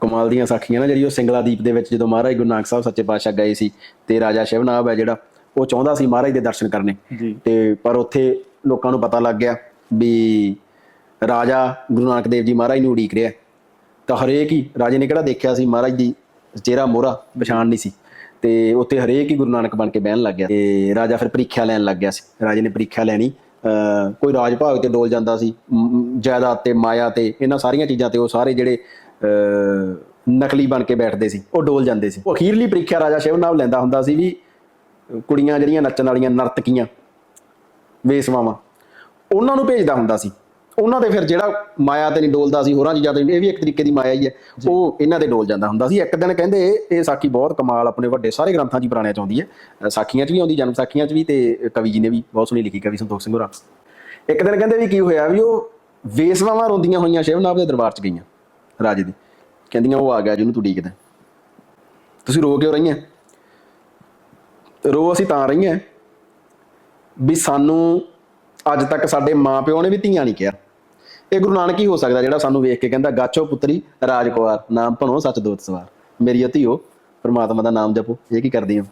ਕਮਾਲ ਦੀਆਂ ਸਾਖੀਆਂ ਨਾ ਜਿਹੜੀ ਉਹ ਸਿੰਗਲਾ ਦੀਪ ਦੇ ਵਿੱਚ ਜਦੋਂ ਮਹਾਰਾਜ ਗੁਰੂ ਨਾਨਕ ਸਾਹਿਬ ਸੱਚੇ ਪਾਤਸ਼ਾਹ ਗਏ ਸੀ ਤੇ ਰਾਜਾ ਸ਼ਿਵਨਾਬ ਹੈ ਜਿਹੜਾ ਉਹ ਚਾਹੁੰਦਾ ਸੀ ਮਹਾਰਾਜ ਦੇ ਦਰਸ਼ਨ ਕਰਨੇ। ਤੇ ਪਰ ਉੱਥੇ ਲੋਕਾਂ ਨੂੰ ਪਤਾ ਲੱਗ ਗਿਆ ਵੀ ਰਾਜਾ ਗੁਰੂ ਨਾਨਕ ਦੇਵ ਜੀ ਮਹਾਰਾਜ ਨੂੰ ਉਡੀਕ ਰਿਹਾ। ਤਾਂ ਹਰੇਕ ਹੀ ਰਾਜੇ ਨੇ ਕਿਹੜਾ ਦੇਖਿਆ ਸੀ ਮਹਾਰਾਜ ਦੀ ਚਿਹਰਾ ਮੋਹਰਾ ਪਛਾਣ ਨਹੀਂ ਸੀ। ਤੇ ਉੱਥੇ ਹਰੇਕ ਹੀ ਗੁਰੂ ਨਾਨਕ ਬਣ ਕੇ ਬਹਿਣ ਲੱਗ ਗਿਆ। ਤੇ ਰਾਜਾ ਫਿਰ ਪ੍ਰੀਖਿਆ ਲੈਣ ਲੱਗ ਗਿਆ ਸੀ। ਰਾਜੇ ਨੇ ਪ੍ਰੀਖਿਆ ਲੈਣੀ। ਕੋਈ ਰਾਜ ਭਾਗ ਤੇ ਡੋਲ ਜਾਂਦਾ ਸੀ ਜਾਇਦਾਦ ਤੇ ਮਾਇਆ ਤੇ, ਇਹਨਾਂ ਸਾਰੀਆਂ ਚੀਜ਼ਾਂ ਤੇ ਉਹ ਸਾਰੇ ਜਿਹੜੇ ਨਕਲੀ ਬਣ ਕੇ ਬੈਠਦੇ ਸੀ, ਉਹ ਡੋਲ ਜਾਂਦੇ ਸੀ। ਉਹ ਅਖੀਰਲੀ ਪ੍ਰੀਖਿਆ ਰਾਜਾ ਸ਼ਿਵਨਾਮ ਲੈਂਦਾ ਹੁੰਦਾ ਸੀ ਵੀ ਕੁੜੀਆਂ ਜਿਹੜੀਆਂ ਨੱਚਣ ਵਾਲੀਆਂ ਨਰਤਕੀਆਂ, ਵੇਸਵਾਵਾਂ, ਉਹਨਾਂ ਨੂੰ ਭੇਜਦਾ ਹੁੰਦਾ ਸੀ। ਉਹਨਾਂ ਦੇ ਫਿਰ ਜਿਹੜਾ ਮਾਇਆ ਤੇ ਨਹੀਂ ਡੋਲਦਾ ਸੀ ਹੋਰਾਂ ਚੀਜ਼ਾਂ ਤੇ ਇਹ ਵੀ ਇੱਕ ਤਰੀਕੇ ਦੀ ਮਾਇਆ ਹੀ ਹੈ। ਉਹ ਇਹਨਾਂ ਦੇ ਡੋਲ ਜਾਂਦਾ ਹੁੰਦਾ ਸੀ। ਇੱਕ ਦਿਨ ਕਹਿੰਦੇ ਇਹ ਸਾਖੀ ਬਹੁਤ ਕਮਾਲ ਆਪਣੇ ਵੱਡੇ ਸਾਰੇ ਗ੍ਰੰਥਾਂ 'ਚ ਪੁਰਾਣਿਆਂ 'ਚ ਆਉਂਦੀ ਹੈ। ਸਾਖੀਆਂ 'ਚ ਵੀ ਆਉਂਦੀ ਜਨਮ ਸਾਖੀਆਂ 'ਚ ਵੀ ਤੇ ਕਵੀ ਜੀ ਨੇ ਵੀ ਬਹੁਤ ਸੋਹਣੀ ਲਿਖੀ ਕਵੀ ਸੰਤੋਖ ਸਿੰਘ ਹੋਰਾਂ। ਇੱਕ ਦਿਨ ਕਹਿੰਦੇ ਵੀ ਕੀ ਹੋਇਆ ਵੀ ਉਹ ਵੇਸਵਾਵਾਂ ਰੋਂਦੀਆਂ ਹੋਈਆਂ ਸ਼ਿਵਨਾਬ ਦੇ ਦਰਬਾਰ 'ਚ ਗਈਆਂ ਰਾਜੇ ਦੇ। ਕਹਿੰਦੀਆਂ ਉਹ ਆ ਗਿਆ ਜਿਹਨੂੰ ਤੂੰ ਡੀਕਦਾ ਤੁਸੀਂ ਰੋ ਕਿਉਂ ਰਹੀਆਂ? ਰੋ ਅਸੀਂ ਤਾਂ ਰਹੀਆਂ। ਵੀ ਸਾਨੂੰ ਅੱਜ ਤੱਕ ਸਾਡੇ ਮਾਪਿਓ ਨੇ ਵੀ ਧੀਆਂ ਨਹੀਂ ਕਿਹਾ। ਇਹ ਗੁਰੂ ਨਾਨਕ ਹੀ ਹੋ ਸਕਦਾ ਜਿਹੜਾ ਸਾਨੂੰ ਵੇਖ ਕੇ ਕਹਿੰਦਾ, ਗਾਚੋ ਪੁੱਤਰੀ ਰਾਜਕੁਮਾਰ, ਨਾਮ ਭਣੋ ਸੱਚ ਦੋਤ ਸਵਾਰ। ਮੇਰੀ ਧੀਓ ਪ੍ਰਮਾਤਮਾ ਦਾ ਨਾਮ ਜਪੋ, ਇਹ ਕੀ ਕਰਦੀ ਹਾਂ